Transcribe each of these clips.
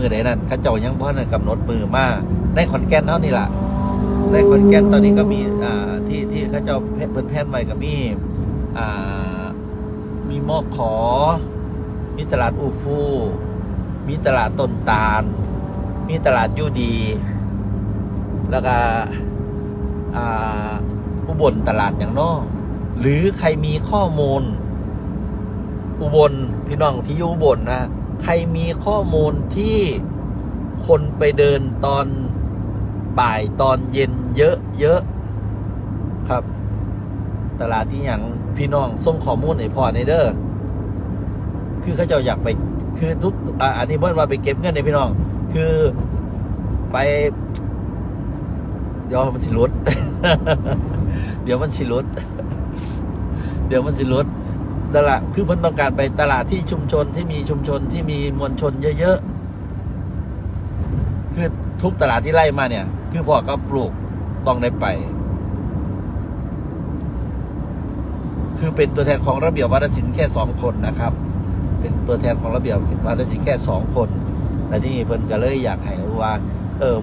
มือใดนั่นเขาเจ้ายังพ่อนั่นกำหนดมือมาในขอนแก่นเท่านี่ล่ะในขอนแก่นตอนนี้ก็มีอ่าที่ที่เขาเจ้าเพิ่นแพนไว้ก็มีอ่ามีมอกขอ มีตลาดอูฟู มีตลาดต้นตาล มีตลาดยูดี แล้วก็อ่าอุบลตลาดอย่างนอหรือใครมีข้อมูล อุบลพี่น้องที่อยู่อุบลนะ ใครมีข้อมูลที่คนไปเดินตอนบ่ายตอนเย็นเยอะเยอะๆครับ ตลาดที่อย่างพี่น้องส่งข้อมูลให้พ่อในเด้อคือเขาเจ้าอยากไปคือทุกอ,อันนี้เบิ้ลว่าไปเก็บเงินในพี่น้อง คือไปเดี๋ยวมันสิลดเดี๋ยวมันสิลดเดี๋ยวมันสิลด ตลาดคือมันต้องการไปตลาดที่ชุมชนที่มีชุมชนที่มีมวลชนเยอะๆคือทุกตลาดที่ไล่มาเนี่ย คือพ่อก็ปลูกต้องได้ไป คือเป็นตัวแทนของระเบียบวัฒนศิลป์แค่สองคนนะครับ เป็นตัวแทนของระเบียบวัฒนศิลป์แค่สองคนแต่ที่นี่เพิ่นก็เลยอยากให้ว่า เออ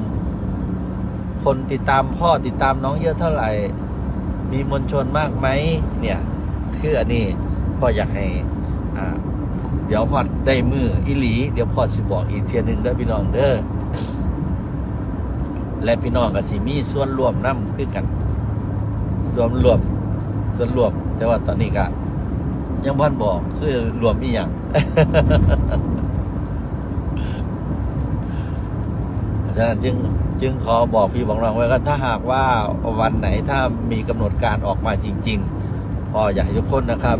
คนติดตามพ่อติดตามน้องเยอะเท่าไหร่ มีมวลชนมากไหมเนี่ย คืออันนี้ พ่ออยากให้อ่าเดี๋ยวพอได้มืออิหลี เดี๋ยวพ่อสิบอกอีกเทียหนึ่งเด้อพี่น้องเด้อและพี่น้องก็สิมีส่วนรวมนํคือกัน ส่วนรวมส่วนรวม แต่ว่าตอนนี้ก็ยังพ่อนบอกคือรวมอีหยังฉะนั้นจึงจึงขอบอกพี่บอกน้องไว้ว่าถ้าหากว่าวันไหนถ้ามีกำหนดการออกมาจริง ๆพ่ออยากให้ทุกคนนะครับ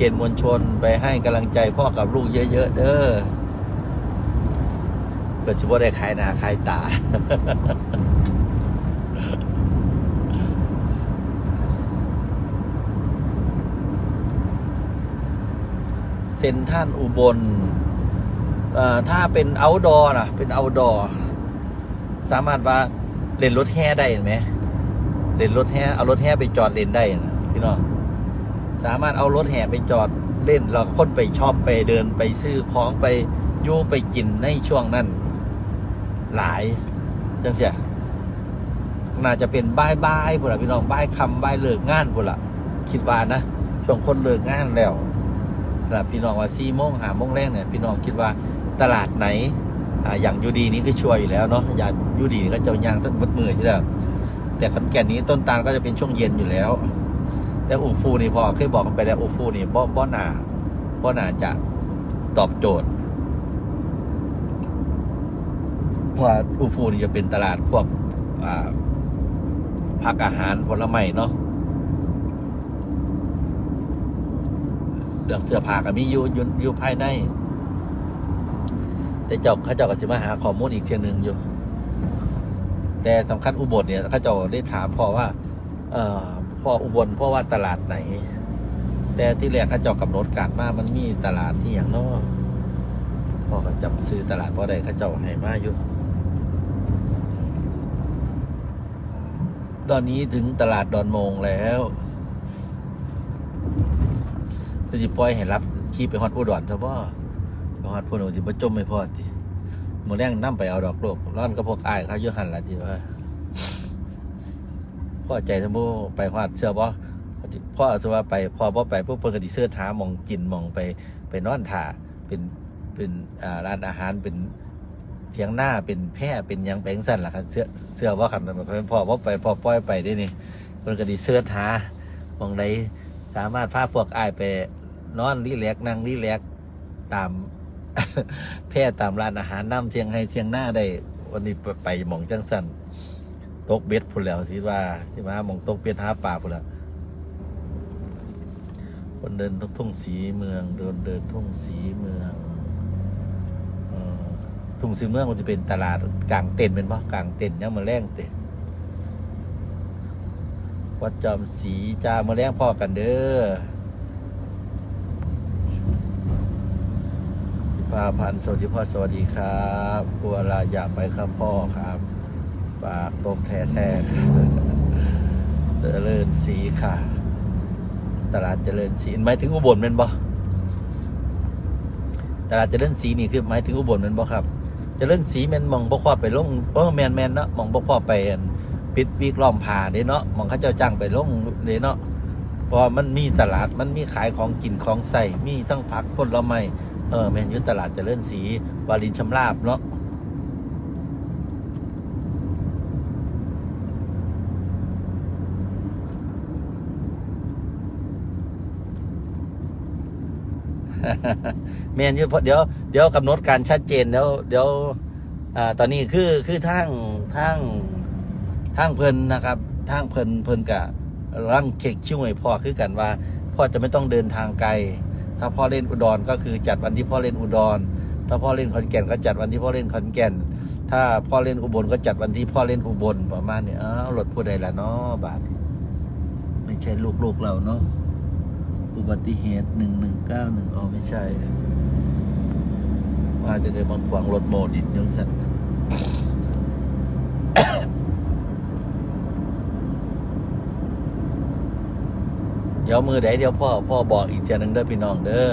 กณฑ์มวลชนไปให้กำลังใจพ่อกับลูกเยอะ ๆ เด้อเพื่อสิบ่ได้ขายหนาขายตา เซนท่านอุบลอ่อถ้าเป็น outdoor นะเป็น outdoor สามารถว่าเล่นรถแห่ได้เห็นไหมเล่นรถแห่เอารถแห่ไปจอดเล่นได้นะพี่น้อง สามารถเอารถแห่ไปจอดเล่นแล้วคนไปชอบไปเดินไปซื้อของไปยู่ไปกินในช่วงนั้น หลายจังเสียน่าจะเป็นบ่ายบายพวกละพี่น้องบ่ายคำบ่ายเลิกงานพวกละคิดว่านะช่วงคนเลิกงานแล้วนะพี่น้องว่าสี่โมงหาโมงแรกเนี่ยพี่น้องคิดว่าตลาดไหนอย่างยูดีนี้ก็ช่วยอยู่แล้วเนาะอย่างยูดีก็จะยางตั้งมัดมืออยู่แล้วแต่ขอนแก่นนี้ต้นตาลก็จะเป็นช่วงเย็นอยู่แล้ว แล้วอูฟูนี่พอเคยบอกกันไปแล้วอูฟูนี่บ่บ่หนาบ่หนาจะตอบโจทย์เพราะอูฟูนี่จะเป็นตลาดพวกผักอาหารผลไม้เนาะเลือกเสื้อผ้าก็มีอยู่อยู่อยู่ภายใน แต่เจ้าเขาเจ้าก็สิมาหาข้อมูลอีกเทียนึงอยู่ แต่สำคัญอุบลเนี่ยเขาเจ้าได้ถามพ่อว่า เออ พออุบลพ่อว่าตลาดไหน แต่ที่แรกเขาเจ้ากำหนดการมามันมีตลาดที่อย่างนอพ่อก็จำซื้อตลาดพ่อใดเขาเจ้าให้มาอยู่ตอนนี้ถึงตลาดดอนมงแล้วจะจิปล่อยให้รับขี่ไปฮอดอุดรซะบ่พอดพูดว่าสิบ่จมไม่พอติมื้อแรงนำไปเอาดอกโลกร้อนก็พวกอ้ายเขาอยู่หั่นล่ะที่ว่า พ่อใจสมมุไปฮอดเชื่อบ่พ่อสว่าไปพอบ่ไปปุ๊บเพิ่นก็สิเสิร์ชหาหม่องกินหม่องไปไปนอนท่าเป็นเป็นอ่าร้านอาหารเป็นเถียงหน้าเป็นแพร่เป็นยังไปจังซั่นล่ะครับเสื้อเสื้อบ่คันเพิ่นพ่อบ่ไปพ่อปล่อยไปได้นี่เพิ่นก็สิเสิร์ชหาหมองใดสามารถพาพวกอ้ายไปนอนรีแลกนั่งรีแลกตามแพร่ตามร้านอาหารน้ำเทียงให้เทียงหน้าได้ วันนี้ไปไปหมองจังสัน ตกเบ็ดพุ่นแล้วสิว่าที่มาหมองตกเบ็ดหาปลาพุ่นแล้วคนเดินทุ่งสีเมืองเดินเดินทุ่งสีเมืองอทุ่งสีเมืองมันจะเป็นตลาดกลางเต็นเป็นปะกลางเต็นเนี่ยมาแรงเต็นวัดจอมสีจ้ามาแรงพ่อกันเด้อพาพันธ์สวัสดีพ่อสวัสดีครับกลัวลาอยากไปครับพ่อครับ ปากตกแท้แท้ๆเจริญศรีค่ะ ตลาดเจริญศรีหมายถึงอุบลเป็นบ่ตลาดเจริญศรีนี่คือหมายถึงอุบลเป็นบ่ครับ เจะเล่นสีแมนมองบ่พอไปลงเออแมนแมนเนาะมองบ่พอไปปิดวีกล้อมผ่าเด้เนาะมองเขาเจ้าจ้างไปลงเด้เนาะเพราะมันมีตลาดมันมีขายของกินของใส่มีทั้งผักผลไม้เออแมนยุตลาดเจะเล่นสีวารินชำราบเนาะ แมนอยู่เพราะเดี๋ยวเดี๋ยวกำหนดการชัดเจนเดี๋ยวเดี๋ยวอ่าตอนนี้คือคือทางทางทางเพลินนะครับ ทางเพลินเพลินกับร่างเค้กชิ่วยพ่อคือกันว่า พ่อจะไม่ต้องเดินทางไกล ถ้าพ่อเล่นอุดรก็คือจัดวันที่พ่อเล่นอุดร ถ้าพ่อเล่นขอนแก่นก็จัดวันที่พ่อเล่นขอนแก่น ถ้าพ่อเล่นอุบลก็จัดวันที่พ่อเล่นอุบลประมาณนี้อ้าวรถผู้ใดล่ะเนาะบาทไม่ใช่ลูกๆเราเนาะ อุบัติเหตุหนึ่งหนึ่งเก้าหนึ่งอ๋อไม่ใช่ ว่าจะได้มาขวางรถโมดินยังสัตว์เดี๋ยวมือไหนเดี๋ยวพ่อ พ่อบอกอีกเทียหนึงเด้อพี่น้องเด้อ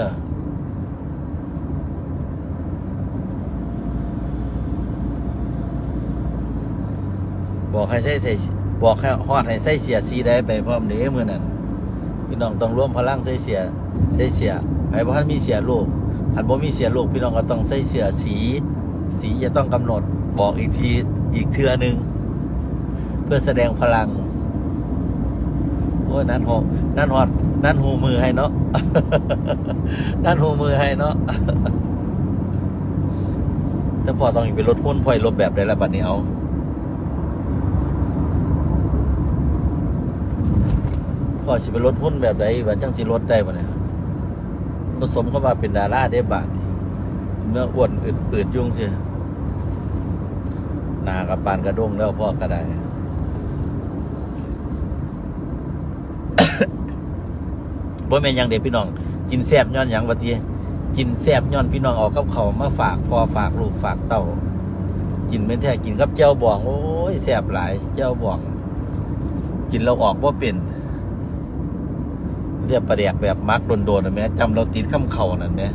บอกให้ใส่ใส่บอกให้ฮอดให้ใส่เสียสีได้ไปพร้อมเด้มือนั้น พี่น้องต้องร่วมพลังใส่เสียใส่เสียไอ้บ่ทันมีเสียลูกหันบ่มีเสียลูกพี่น้องก็ต้องใส่เสียสี สีจะต้องกำหนดบอกอีกทีอีกเทือหนึ่งเพื่อแสดงพลังโอ้ยนั่นหอนั่นหอดนั่นหูมือให้เนาะนั่นหูมือให้เนาะแต่พอต้องไปรถหุ้นพ่อยรถแบบได้แล้วบัดนี้เอา พ่อสิไปลดหุ้นแบบใดว่าจังสิลดได้บ่เนี่ยผสมเข้ามาเป็นดาราได้บาทเนื้ออ้วนอืดอืดยุ่งสิหนากระปานกระด้งแล้วพ่อก็ได้บ่แม่นยังเด็กพี่น้อง กินแซบย้อนหยังวะทีกินแซบย้อนพี่น้องเอากับเขามาฝากพอฝากลูกฝากเต้ากินเป็นแท้กินกับเจ้าบองโอ้ยแซบหลายเจ้าบอง กินเราออกว่าเป็น เรียกประเดียกแบบมักโดนๆนะแม่จำเราติดข้ามเข่านั่นแม่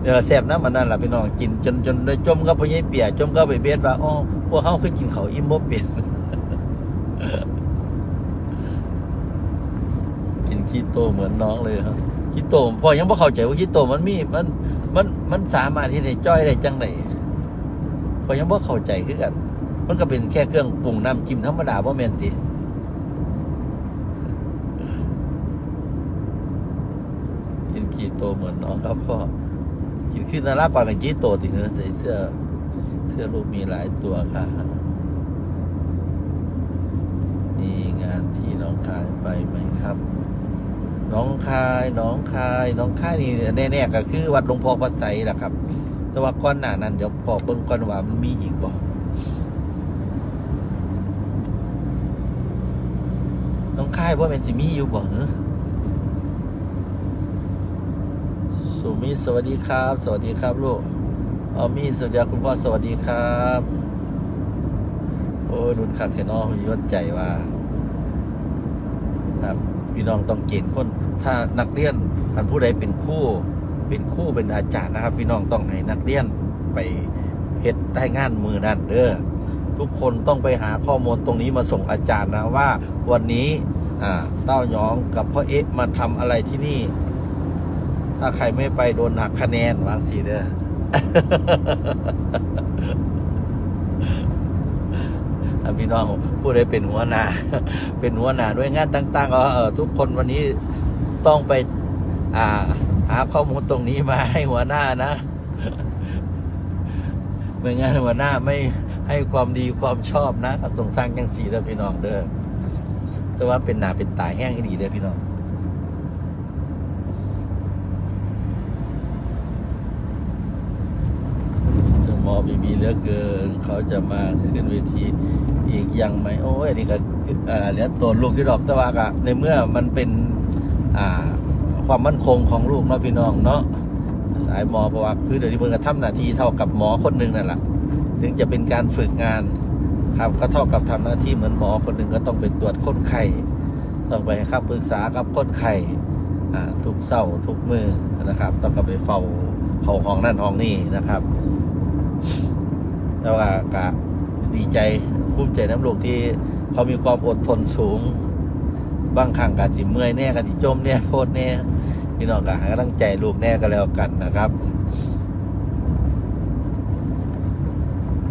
เนี่ยแซ่บนะมันนั่นแหละพี่น้องกินจนจนได้จมก็พยายเปียจมก็ไปเบียดว่าอ๋อพวกเขาคือกินเขาอิ่มบ่เปลี่ยนกินขี้โตเหมือนน้องเลยครับขี้โตพอยังบ่เข้าใจว่าขี้โตมันมีมันมันมันสามารถที่จะจ้อยได้จังไดพอยังบ่เข้าใจคือกัน มันก็เป็นแค่เครื่องปรุงน้ำจิ้มธรรมดาบ่แม่นติีโตเหมือนน้องครับพ่อกินขึ้นนารักกว่ากันคีโตติเนื้อใส่เสื้อ เสื้อลูกมีหลายตัวค่ะมีงานที่น้องคายไปไหมครับ น้องคายน้องคายน้องคายนี่แน่ๆก็คือ วัดหลวงพ่อพระไสแหละครับ แต่ว่าก้อนหนานั้นเดี๋ยวพอเบิ่งก่อนว่ามันมีอีกบ่น้องคายว่าเป็นสิมีอยู่บ่เหรอ สุมิสวัสดีครับ สวัสดีครับลูกออมีสวัสดีคุณพ่อสวัสดีครับ โอ้ยรุ่นขัดเสยนอยศใจว่า ครับพี่น้องต้องเกณฑ์คน ถ้านักเรียนท่านผู้ใดเป็นคู่ เป็นคู่เป็นอาจารย์นะครับ พี่น้องต้องให้นักเรียนไปเฮ็ดได้งานมือนั่นเด้อทุกคนต้องไปหาข้อมูลตรงนี้มาส่งอาจารย์นะว่า วันนี้อ่าเต้าหยองกับพ่อเอ๊ะมาทำอะไรที่นี่ ถ้าใครไม่ไปโดนหักคะแนนวางสีเด้อพี่น้องผู้ใดเป็นหัวหน้า เป็นหัวหน้าด้วยงานต่างๆก็เออทุกคนวันนี้ต้องไป อ่า หาข้อมูลตรงนี้มาให้หัวหน้านะไม่งั้นหัวหน้าไม่ให้ความดีความชอบนะต้องสร้างยังสีเด้อพี่น้องเด้อแต่ว่าเป็นหนาเป็นตายแห้งอีดีเด้อพี่น้อง จะมอ บีบีเหลือเกิน เขาจะมาขึ้นเวทีอีกยังไหมโอ้ยนนี้ก็เอ่อเหลือตัวลูกที่ดอกตะวากะในเมื่อมันเป็นอ่าความมั่นคงของลูกเนาะพี่น้องเนาะสายหมอเพระว่าคือเดี๋ยวนี้เพิ่งกระทำหน้าที่เท่ากับหมอคนหนึ่งนั่นแหละถึงจะเป็นการฝึกงานครับก็เท่ากับทำหน้าที่เหมือนหมอคนหนึ่งก็ต้องไปตรวจคนไข้ต้องไปให้คำปรึกษากับคนไข้อ่ทุกเศร้าทุกมือนะครับ ต้องก็ไปเฝ้าเฝ้าห้องนั่นห้องนี่นะครับ แต่ว่าก็ดีใจภูมิใจน้ำลูกที่เขามีความอดทนสูง บางครั้งก็สิเมื่อยแน่ก็สิจมแน่โพดแน่พี่น้องก็ให้กำลังใจลูกแน่ก็แล้วกันนะครับ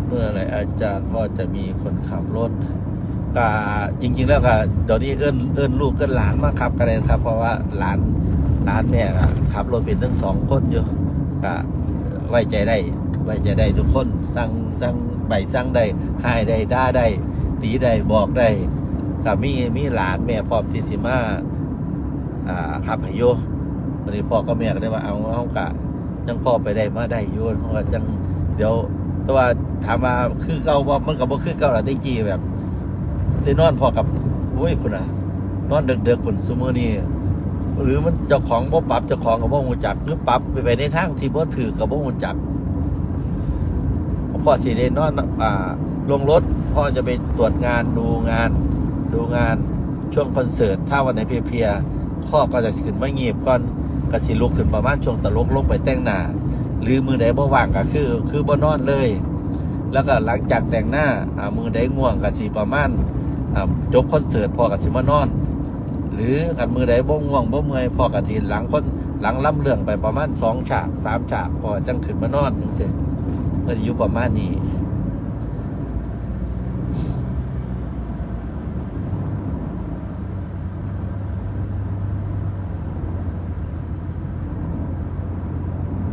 เมื่อไรอาจารย์พ่อจะมีคนขับรถก็จริง ๆ แล้วก็เดี๋ยวนี้เอิ้นเอิ้นลูกเอิ้นหลานมาขับกันเลยครับ เพราะว่าหลานหลานแม่ก็ขับรถเป็นทั้งสองคนอยู่ก็ไว้ใจได้ ไว้ใจได้ทุกคนสั่งสั่งใบสั่งได้ให้ได้ด่าได้ ตีได้บอกได้ก็มีมีหลานแม่พร้อมที่สิมาอ่าขับให้โยวันนี้พ่อก็แม่ก็ได้ว่าเอาเอากะยังพ่อไปได้มาได้โยเพราะว่าจังเดี๋ยวแต่ว่าถามว่าคือเก่าบ่ามันก็บ่คือเก่าละจริงๆแบบได้นอนพอกับโอ้ยคุณน่ะนอนเด็กๆคุณซุมื้อนี้หรือมันเจ้าของบ่ปรับเจ้าของก็บ่ฮู้จักหรือปรับไปไปในทางที่บ่ถือก็บ่ฮู้จัก พ่อสิได้นอนอ่าลงรถพ่อจะไปตรวจงานดูงาน ดูงานช่วงคอนเสิร์ตถ้าวันไหนเพลียๆพ่อก็จะขึ้นมาเงียบก่อนก็สิลุกขึ้นประมาณช่วงตะลกลงไปแต่งหน้าหรือมือใดบ่ว่างก็คือ คือบ่นอนเลย แล้วก็หลังจากแต่งหน้าอ่ามือใดง่วงก็สิประมาณอ่าจบคอนเสิร์ตพ่อก็สิมานอน หรือกันมือใดบ่ง่วงบ่เมื่อยพ่อก็สิหลังคนหลังล่ำเรื่องไปประมาณสองฉากสามฉากพอจังขึ้นมานอนจังซี่ ก็สิอยู่ประมาณนี้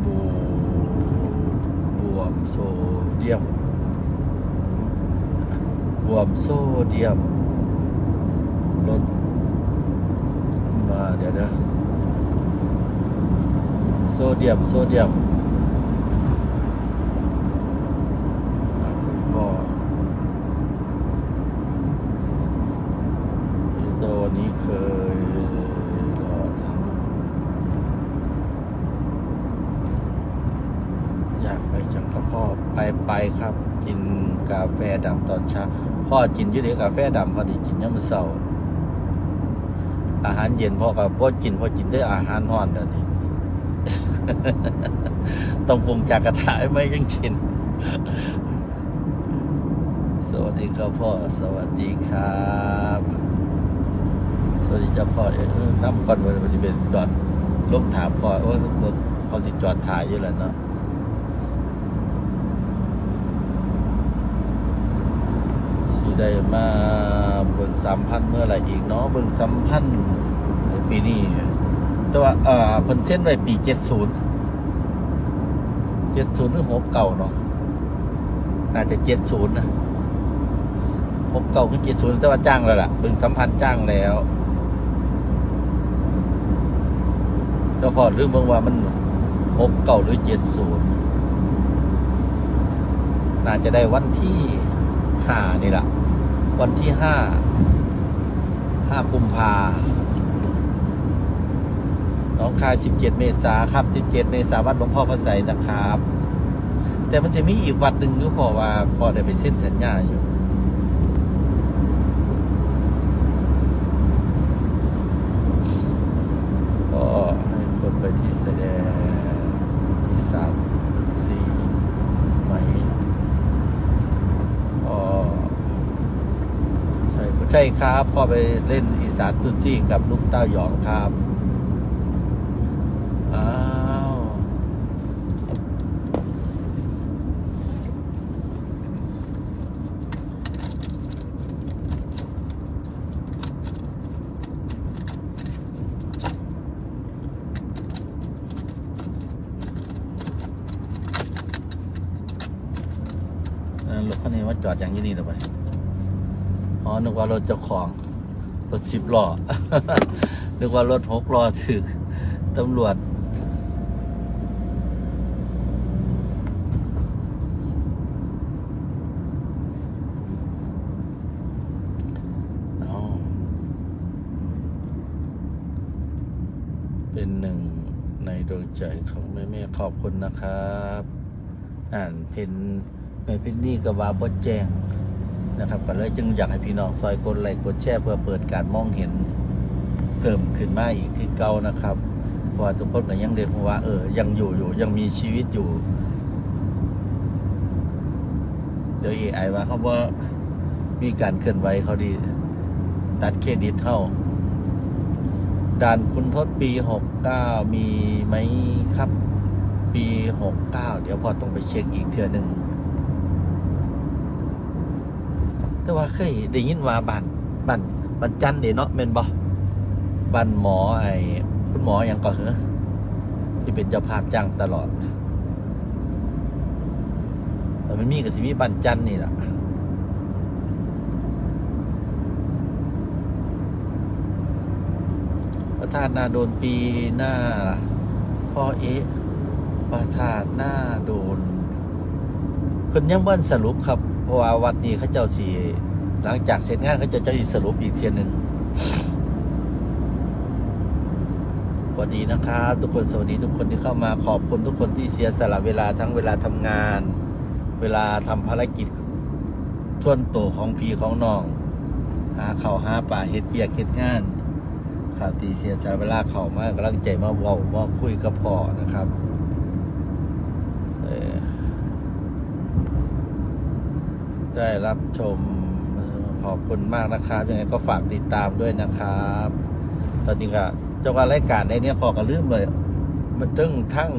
บบวมโซเดียมบวมโซเดียมลดมาเดี๋ยวนะโซเดียม โซเดียมอ่าคุณพ่อพี่โตนี้เคยรอทำ อยากไปจังกับพ่อไปไปครับ กินกาแฟดำตอนเช้า พ่อกินอยี่เดียวกาแฟดำพอดีกินยามมื้อเช้าอาหารเย็นพ่อกับพ่อกินพ่อกินได้อาหารห้อนเดี๋ยวนี้ ต้องปรุงจากกระถายไหมยังกิน สวัสดีครับพ่อ สวัสดีครับ สวัสดีเจ้าพ่อเอ้ยน้ำก่อนวันนี้เป็นจอดลงถามพ่อโอ้ยพ่อติดจอดถ่ายอยู่แล้วเนาะ สีได้มาเบิ่งสามพันเมื่อไรอีกเนาะเบิ่งสามพันในปีนี้แต่ว่าเอ่อเพิ่นเส้นไว้ปีเจ็ดศูนย์เจ็ดศูนย์หรือหกเก่าเนาะน่าจะเจ็ดศูนย์นะหกเก่าคือเจ็ดศูนย์แต่ว่าจ้างแล้วล่ะเบิ่งสัมพันธ์จ้างแล้วแล้วพอเรื่องเบิ่งว่ามันหกเก่าหรือเจ็ดศูนย์น่าจะได้วันที่ห้านี่แหละ วันที่ห้าห้ากุมภาน้องคายสิบเจ็ดเมษาครับสิบเจ็ดเมษาวัดหลวงพ่อพระไสยนะครับ แต่มันจะมีอีกวัดหนึ่งก็พอว่าพอได้ไปเส้นสัญญาอยู่ก็ให้คนไปที่แสดงอีสามสี่ไหม อ๋อ ใช่ครับพ่อไปเล่นอีสานตุซี่กับลูกเต้าหยองครับอ้าวเออรถคันนี้ว่าจอดอย่างนี้นี่หรือเปล่า อ๋อนึกว่ารถเจ้าของ รถสิบล้อ นึกว่ารถหกล้อถึกตำรวจเอเป็นหนึ่งในดวงใจของแม่แม่ๆขอบคุณนะครับ อ่านเพนแม่เพนนี่กับวาบดแจ้ง นะครับก็เลยจึงอยากให้พี่น้องซอยกดไลค์กดแชร์เพื่อเปิดการมองเห็นเพิ่มขึ้นมาอีกคือเก่านะครับเพราะว่าทุกคนก็ยังเรียนว่าเออยังอยู่อยู่ยังมีชีวิตอยู่ เดี๋ยว AI ว่าเขาว่ามีการเคลื่อนไหวเขาดีตัดเครดิตเท่าด่านคุณทศปีหกเก้ามีไหมครับ ปีหกเก้าเดี๋ยวพอต้องไปเช็คอีกเทื่อหนึ่ง แต่ว่าเคยได้ยินว่าบันบันบันจันเดเนาะเมนบอบันหมอไอ้คุณหมออย่างก่อนเหรอที่เป็นเจ้าภาพจ้างตลอดแต่มันมีกับสิมีบันจันนี่แหละประธานนาโดนปีหน้าพ่อเอ๊ะประธานหน้าโดนเพิ่นยังบ่นสรุปครับ ราะว่าวัดนี้เขาเจ้าสิหลังจากเสร็จงานเขาเจะจะสรุปอีกเทียนหนึ่งสวัสดีนะครับทุกคนสวัสดีทุกคนที่เข้ามาขอบคุณทุกคนที่เสียสละเวลาทั้งเวลาทำงาน เวลาทำภารกิจทวนโตวของพี่ของน้อง หาเขาหาป่าเฮ็ดเวียกเฮ็ดงานข่าวตีเสียสละเวลาเข้ามากำลังใจมาเว้ามาคุยกับพ่อนะครับเออ ได้รับชมขอบคุณมากนะครับยังไงก็ฝากติดตามด้วยนะครับตอนนี้ก็เจ้าการรายการในนี้พอก็ลืมเลยมันทั้งทั้ง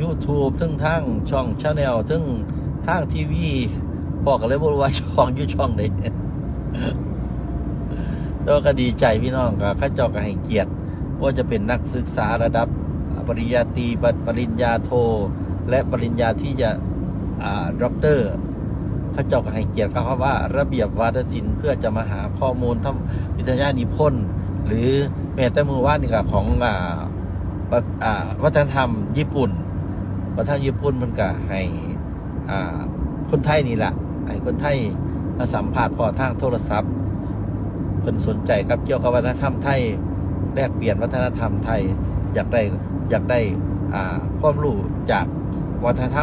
ยูทูบทั้งทั้งช่องชาแนลทั้งทั้งทีวีพอก็เลยบอกว่าช่องยูช่องไหนแล้วก็ดีใจพี่น้องกับข้าเจ้าก็ให้เกียรติว่าจะเป็นนักศึกษาระดับปริญญาตรีปปริญญาโท และปริญญาที่จะอ่าด็อกเตอร์ พระเจ้าก็ให้เกียรติเขาว่าระเบียบวาทศิลป์เพื่อจะมาหาข้อมูลทำวิทยานิพนธ์หรือแม้แต่มือว่านี่ก็ของวัฒนธรรมญี่ปุ่น วัฒนธรรมญี่ปุ่นมันก็ให้คนไทยนี่แหละให้คนไทยมาสัมผัสพอทางโทรศัพท์เพิ่นสนใจครับเกี่ยวกับวัฒนธรรมไทยแลกเปลี่ยนวัฒนธรรมไทยอยากได้อยากได้ความรู้จากวัฒนธรรม